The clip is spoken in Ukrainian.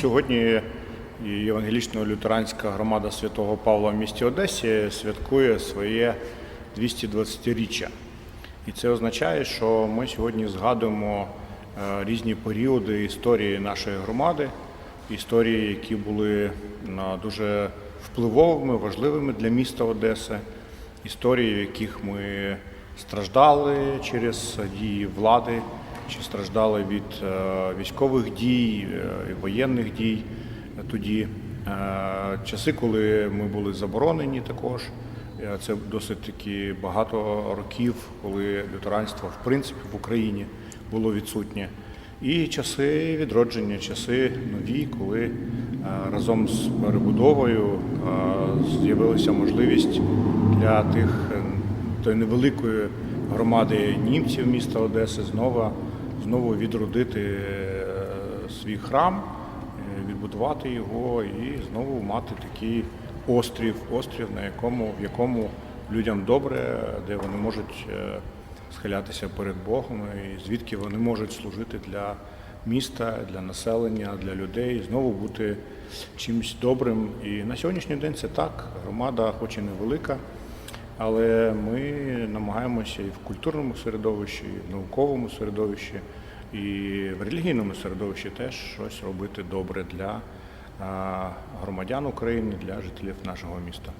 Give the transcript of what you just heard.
Сьогодні Євангелічно-лютеранська громада святого Павла в місті Одесі святкує своє 220-річчя. І це означає, що ми сьогодні згадуємо е, різні періоди історії нашої громади, історії, які були дуже впливовими, важливими для міста Одеси, історії, в яких ми страждали через дії влади, чи страждали від е, військових дій, е, воєнних дій тоді. Е, Часи, коли ми були заборонені також. Це досить таки багато років, коли лютеранство в принципі в Україні було відсутнє. І часи відродження, часи нові, коли разом з перебудовою з'явилася можливість для тих тої невеликої громади німців міста Одеси знову, знову відродити е, свій храм, е, відбудувати його і знову мати такий острів, острів, на якому, в якому людям добре, де вони можуть е, схилятися перед Богом, і звідки вони можуть служити для міста, для населення, для людей, знову бути чимось добрим. І на сьогоднішній день це так. Громада, хоч і невелика, але ми намагаємося і в культурному середовищі, і в науковому середовищі, і в релігійному середовищі теж щось робити добре для громадян України, для жителів нашого міста.